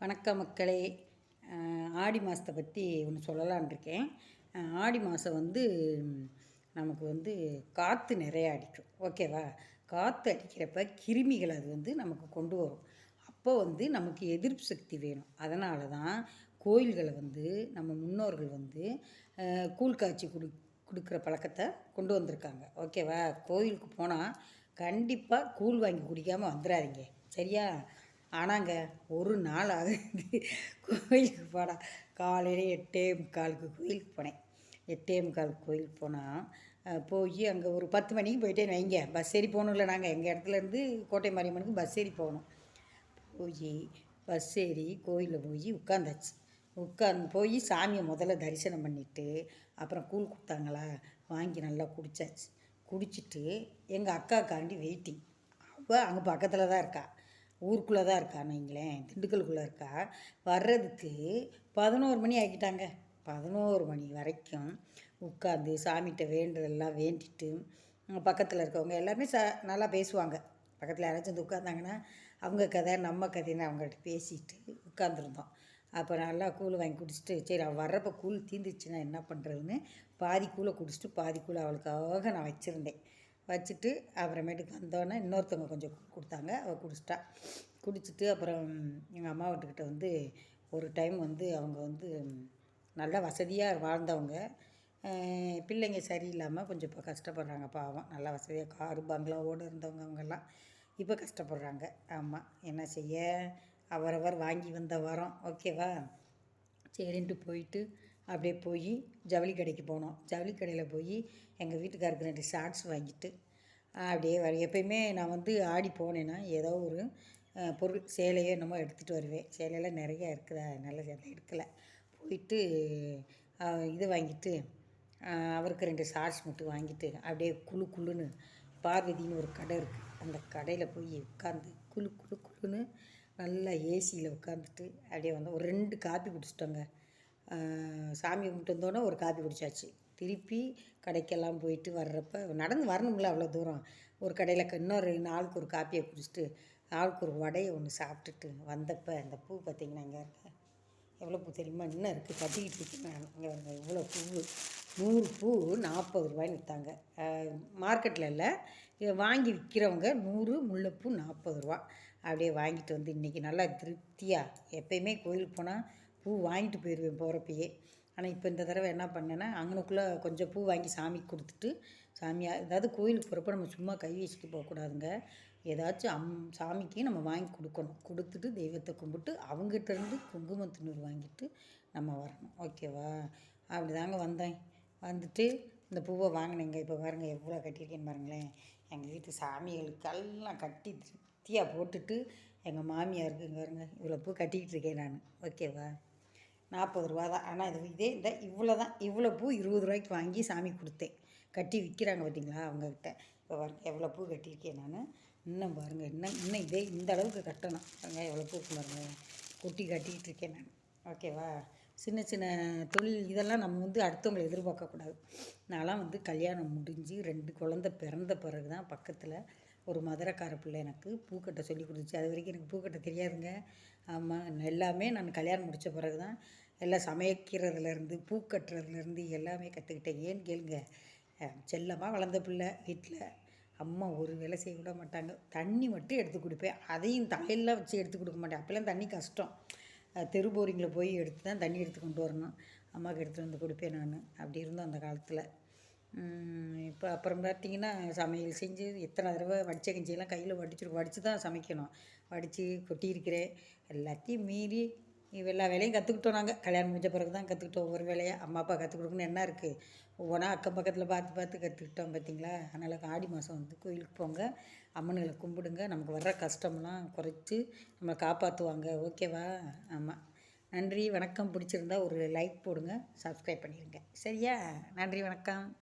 வணக்க மக்களே. ஆடி மாதத்தை பற்றி ஒன்று சொல்லலான் இருக்கேன் ஆடி மாதம் வந்து நமக்கு வந்து காற்று நிறையா அடிக்கும். ஓகேவா? காற்று அடிக்கிறப்ப கிருமிகள் அது வந்து நமக்கு கொண்டு வரும். அப்போ வந்து நமக்கு எதிர்ப்பு சக்தி வேணும். அதனால தான் கோயில்களை வந்து நம்ம முன்னோர்கள் வந்து கூழ் காய்ச்சி குடி கொடுக்குற பழக்கத்தை கொண்டு வந்திருக்காங்க. ஓகேவா? கோயிலுக்கு போனால் கண்டிப்பாக கூழ் வாங்கி குடிக்காமல் வந்துடாதீங்க சரியா? ஆனாங்க ஒரு நாள் ஆகுது கோயிலுக்கு போனா காலையில் எட்டே முக்காலுக்கு கோயிலுக்கு போனேன். எட்டே முக்காலுக்கு கோயிலுக்கு போனால் போய் அங்கே ஒரு பத்து மணிக்கு போயிட்டேன்னு வைங்க. பஸ் ஏறி போகணும்ல நாங்கள் எங்கள் இடத்துலேருந்து கோட்டை மாரியம்மனுக்கு பஸ் ஏறி போகணும். போய் பஸ் ஏறி கோயிலில் போய் உட்காந்தாச்சு. உட்காந்து போய் சாமியை முதல்ல தரிசனம் பண்ணிவிட்டு அப்புறம் கூழ் கொடுத்தாங்களா? வாங்கி நல்லா குடித்தாச்சு குடிச்சிட்டு எங்கள் அக்காக்காண்டி வெயிட்டிங் அவள் அங்கே பக்கத்தில் தான் இருக்கா. ஊருக்குள்ளே தான் இருக்கான்னு வைங்களேன் திண்டுக்கலுக்குள்ளே இருக்கா? வர்றதுக்கு பதினோரு மணி ஆக்கிட்டாங்க பதினோரு மணி வரைக்கும் உட்காந்து சாமிகிட்ட வேண்டதெல்லாம் வேண்டிட்டு பக்கத்தில் இருக்கவங்க எல்லாருமே ச நல்லா பேசுவாங்க. பக்கத்தில் யாராச்சும் வந்து உட்காந்தாங்கன்னா அவங்க கதை நம்ம கதைன்னு அவங்கள்ட்ட பேசிட்டு உட்காந்துருந்தோம் அப்போ நல்லா கூழ் வாங்கி குடிச்சிட்டு சரி அவள் வர்றப்போ கூழ் தீந்துச்சுன்னா என்ன பண்ணுறதுன்னு பாதி கூழை குடிச்சிட்டு பாதி கூழை அவளுக்காக நான் வச்சுருந்தேன். வச்சுட்டு அப்புறமேட்டுக்கு வந்தோடனே இன்னொருத்தவங்க கொஞ்சம் கொடுத்தாங்க. அவள் குடிச்சிட்டா. குடிச்சிட்டு அப்புறம் எங்கள் அம்மா வீட்டுக்கிட்ட வந்து ஒரு டைம் வந்து அவங்க வந்து நல்ல வசதியாக வாழ்ந்தவங்க. பிள்ளைங்க சரியில்லாமல் கொஞ்சம் இப்போ கஷ்டப்படுறாங்க பாவம். நல்லா வசதியாக காரு பங்களாவோடு இருந்தவங்க அவங்கெல்லாம் இப்போ கஷ்டப்படுறாங்க. ஆமாம் என்ன செய்ய? அவரவர் வாங்கி வந்த வரோம். ஓகேவா? சரின்ட்டு போயிட்டு அப்படியே போய் ஜவுளி கடைக்கு போனோம். ஜவுளி கடையில் போய் எங்கள் வீட்டுக்காருக்கு ரெண்டு ஷார்ட்ஸ் வாங்கிட்டு அப்படியே வர எப்பயுமே நான் வந்து ஆடி போனேன்னா ஏதோ ஒரு பொருள் சேலையோ என்னமோ எடுத்துகிட்டு வருவேன். சேலையெல்லாம் நிறையா இருக்குதா நல்ல சேலை எடுக்கலை. போயிட்டு இது வாங்கிட்டு அவருக்கு ரெண்டு ஷார்ட்ஸ் மட்டும் வாங்கிட்டு அப்படியே குழு குழுன்னு பார்வதின்னு ஒரு கடை இருக்குது அந்த கடையில் போய் உட்காந்து குழு குழு குழுன்னு நல்லா ஏசியில் உட்காந்துட்டு அப்படியே வந்து ஒரு ரெண்டு காப்பி குடிச்சிட்டோங்க. சாமி கும்பிட்டு வந்தோடனே ஒரு காப்பி குடித்தாச்சு திருப்பி கடைக்கெல்லாம் போயிட்டு வர்றப்ப நடந்து வரணும்ல அவ்வளோ தூரம். ஒரு கடையில் இன்னொரு நாளுக்கு ஒரு காப்பியை குடிச்சிட்டு ஆளுக்கு ஒரு வடையை ஒன்று சாப்பிட்டுட்டு வந்தப்போ அந்த பூ பார்த்திங்கன்னா இங்கே இருக்க? எவ்வளோ பூ தெரியுமா? இன்னும் இருக்குது கட்டிக்கிட்டு இருக்கேன் நான். இங்கே வருங்க இவ்வளோ பூ. நூறு பூ நாற்பது ரூபாய்னு விற்றாங்க மார்க்கெட்டில் இல்லை. வாங்கி விற்கிறவங்க நூறு முல்லைப்பூ நாற்பது ரூபா. அப்படியே வாங்கிட்டு வந்து இன்றைக்கி நல்லா திருப்தியாக எப்பயுமே கோயிலுக்கு போனால் பூ வாங்கிட்டு போயிடுவேன் போகிறப்பயே ஆனால் இப்போ இந்த தடவை என்ன பண்ணேன்னா அங்கனுக்குள்ளே கொஞ்சம் பூ வாங்கி சாமிக்கு கொடுத்துட்டு சாமியாக ஏதாவது கோயிலுக்கு போகிறப்ப நம்ம சும்மா கை வச்சுட்டு போகக்கூடாதுங்க ஏதாச்சும் அம் சாமிக்கு நம்ம வாங்கி கொடுக்கணும். கொடுத்துட்டு தெய்வத்தை கும்பிட்டு அவங்ககிட்டருந்து குங்குமத்தினூர் வாங்கிட்டு நம்ம வரணும். ஓகேவா? அப்படி தாங்க வந்தேன். வந்துட்டு இந்த பூவை வாங்கினேங்க. இப்போ பாருங்கள் எவ்வளோ கட்டியிருக்கேன்னு பாருங்களேன். எங்கள் வீட்டு சாமிகளுக்கெல்லாம் கட்டி திருப்தியாக போட்டுட்டு எங்கள் மாமியாருக்கு பாருங்க இவ்வளோ பூ கட்டிக்கிட்டு இருக்கேன் நான். ஓகேவா? நாற்பது ரூபா தான். ஆனால் இது இதே இந்த இவ்வளோ தான். இவ்வளோ பூ இருபது ரூபாய்க்கு வாங்கி சாமி கொடுத்தேன். கட்டி விற்கிறாங்க பார்த்தீங்களா அவங்கக்கிட்ட இப்போ பாருங்கள் எவ்வளோ பூ கட்டியிருக்கேன் நான். இன்னும் பாருங்கள் இன்னும் இன்னும் இதே இந்த அளவுக்கு கட்டணும். பாருங்க எவ்வளோ பூ பாருங்கள் கொட்டி கட்டிக்கிட்டு இருக்கேன் நான். ஓகேவா சின்ன சின்ன தொழில் இதெல்லாம் நம்ம வந்து அடுத்தவங்களை எதிர்பார்க்கக்கூடாது நான்லாம் வந்து கல்யாணம் முடிஞ்சு ரெண்டு குழந்த பிறந்த பிறகு தான் பக்கத்தில் ஒரு மதுரக்கார பிள்ளை எனக்கு பூக்கட்டை சொல்லி கொடுத்துச்சு. அது வரைக்கும் எனக்கு பூக்கட்டை தெரியாதுங்க. ஆமாம் எல்லாமே நான் கல்யாணம் முடித்த பிறகு தான் எல்லாம் சமைக்கிறதுலேருந்து பூ கட்டுறதுலேருந்து எல்லாமே கற்றுக்கிட்டேன் ஏன்னு கேளுங்க. செல்லமாக வளர்ந்த பிள்ளை வீட்டில் அம்மா ஒரு வேலை செய்ய விட மாட்டாங்க. தண்ணி மட்டும் எடுத்து கொடுப்பேன். அதையும் தலையெல்லாம் வச்சு எடுத்து கொடுக்க மாட்டேன். அப்போல்லாம் தண்ணி கஷ்டம். தெரு போரிங்கில் போய் எடுத்து தான் தண்ணி எடுத்து கொண்டு வரணும். அம்மாவுக்கு எடுத்துகிட்டு வந்து கொடுப்பேன் நான். அப்படி இருந்தோம் அந்த காலத்தில். இப்போ அப்புறம் பார்த்திங்கன்னா சமையல் செஞ்சு எத்தனை தடவை வடித்த கஞ்சியெல்லாம் கையில் வடிச்சு வடித்து தான் சமைக்கணும். வடித்து கொட்டியிருக்கிறேன் எல்லாத்தையும் மீறி எல்லா வேலையும் கற்றுக்கிட்டோம் நாங்கள் கல்யாணம் முடிஞ்ச பிறகு தான் கற்றுக்கிட்டோம் ஒவ்வொரு வேலையாக அம்மா அப்பா கற்றுக் கொடுக்கணும் என்ன இருக்குது ஒவ்வொன்றா அக்கம் பக்கத்தில் பார்த்து பார்த்து கற்றுக்கிட்டோம் பார்த்தீங்களா அதனால் ஆடி மாதம் வந்து கோயிலுக்கு போங்க. அம்மனுகளை கும்பிடுங்க. நமக்கு வர்ற கஷ்டம்லாம் குறைச்சி நம்மளை காப்பாற்றுவாங்க ஓகேவா? ஆமாம் நன்றி வணக்கம். பிடிச்சிருந்தா ஒரு லைக் போடுங்க. சப்ஸ்கிரைப் பண்ணிடுங்க சரியா? நன்றி வணக்கம்.